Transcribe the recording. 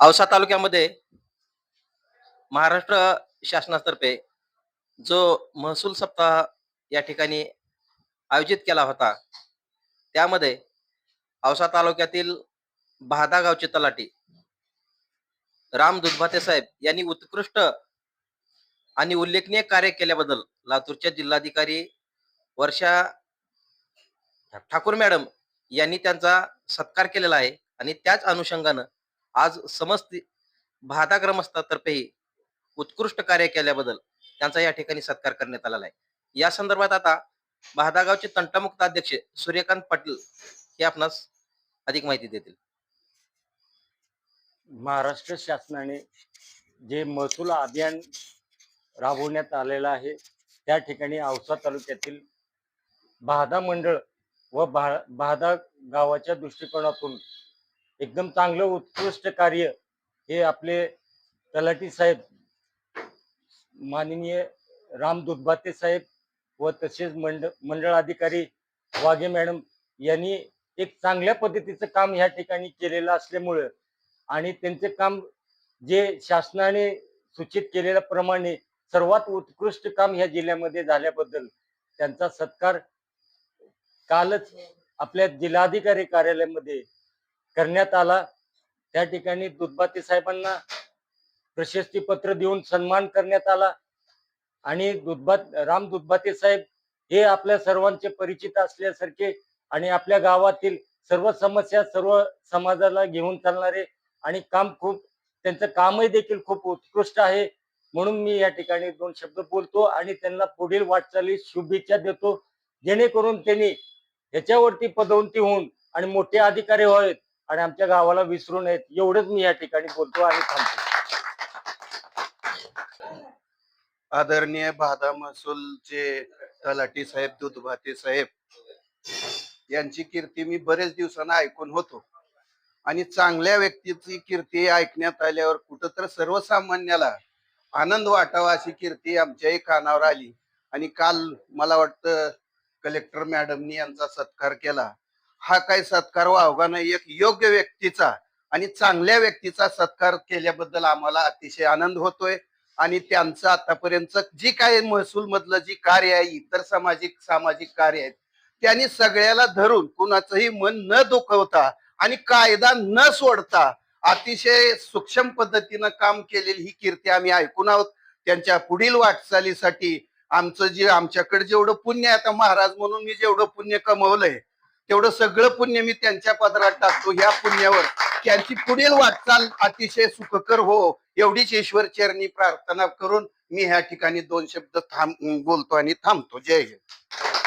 औसा तालुक्यामध्ये महाराष्ट्र शासनातर्फे जो महसूल सप्ताह या ठिकाणी आयोजित केला होता त्यामध्ये औसा तालुक्यातील बहादा गावचे तलाठी राम दुधभाते साहेब यांनी उत्कृष्ट आणि उल्लेखनीय कार्य केल्याबद्दल लातूरच्या जिल्हाधिकारी वर्षा ठाकूर मॅडम यांनी त्यांचा सत्कार केलेला आहे आणि त्याच अनुषंगानं आज समस्त बहादा ग्रामस्थातर्फेही उत्कृष्ट कार्य केल्याबद्दल त्यांचा या ठिकाणी सत्कार करण्यात आलेला आहे. या संदर्भात आता भादागावचे तंटामुक्त अध्यक्ष सूर्यकांत पाटील हे आपणास अधिक माहिती देतील. महाराष्ट्र शासनाने जे महसूल अभियान राबवण्यात आलेलं आहे त्या ठिकाणी औसा तालुक्यातील बहादा मंडळ व बहा बहादा गावाच्या दृष्टिकोनातून एकदम चांगलं उत्कृष्ट कार्य हे आपले तलाठी साहेब माननीय राम दुधबाते साहेब व तसेच मंड मंडळ अधिकारी वाघे मॅडम यांनी एक चांगल्या पद्धतीचं काम ह्या ठिकाणी केलेलं असल्यामुळं आणि त्यांचे काम जे शासनाने सूचित केलेल्याप्रमाणे सर्वात उत्कृष्ट काम ह्या जिल्ह्यामध्ये झाल्याबद्दल त्यांचा सत्कार कालच आपल्या जिल्हाधिकारी कार्यालयामध्ये करण्यात आला. त्या ठिकाणी दुधबाते साहेबांना प्रशस्ती पत्र देऊन सन्मान करण्यात आला. आणि दुधबात राम दुधबाते साहेब हे आपल्या सर्वांचे परिचित असल्यासारखे आणि आपल्या गावातील सर्व समस्या सर्व समाजाला घेऊन चालणारे आणि काम खूप त्यांचं कामही देखील खूप उत्कृष्ट आहे. म्हणून मी या ठिकाणी दोन शब्द बोलतो आणि त्यांना पुढील वाटचाली शुभेच्छा देतो. जेणेकरून त्यांनी ह्याच्यावरती पदोन्नती होऊन आणि मोठे अधिकारी व्हावेत. आणि आमच्या गावाला विसरू नयेत एवढंच मी या ठिकाणी बोलतो आणि थांबतो. आदरणीय भादा महसूलचे तलाठी साहेब दुधभाते साहेब यांची कीर्ती मी बरेच दिवसांना ऐकून होतो. आणि चांगल्या व्यक्तीची कीर्ती ऐकण्यात आल्यावर कुठं तर सर्वसामान्याला आनंद वाटावा अशी कीर्ती आमच्याही कानावर आली. आणि काल मला वाटतं कलेक्टर मॅडमनी यांचा सत्कार केला. हा काय सत्कार वावगा नाही एक योग्य व्यक्तीचा आणि चांगल्या व्यक्तीचा सत्कार केल्याबद्दल आम्हाला अतिशय आनंद होतोय. आणि त्यांचं आतापर्यंत जी काही महसूल मधलं जी कार्य आहे इतर सामाजिक सामाजिक कार्य आहेत त्यांनी सगळ्याला धरून कुणाचंही मन न दुखवता आणि कायदा न सोडता अतिशय सूक्ष्म पद्धतीनं काम केलेली ही कीर्ती आम्ही ऐकून आहोत. त्यांच्या पुढील वाटचालीसाठी आमचं जे आमच्याकडे जेवढं पुण्य आहे आता महाराज म्हणून मी जेवढं पुण्य कमवलंय तेवढं सगळं पुण्य मी त्यांच्या पदरात टाकतो. ह्या पुण्यावर त्यांची पुढील वाटचाल अतिशय सुखकर हो एवढीच ईश्वर चरणी प्रार्थना करून मी ह्या ठिकाणी दोन शब्द थांब बोलतो आणि थांबतो. जय हिंद.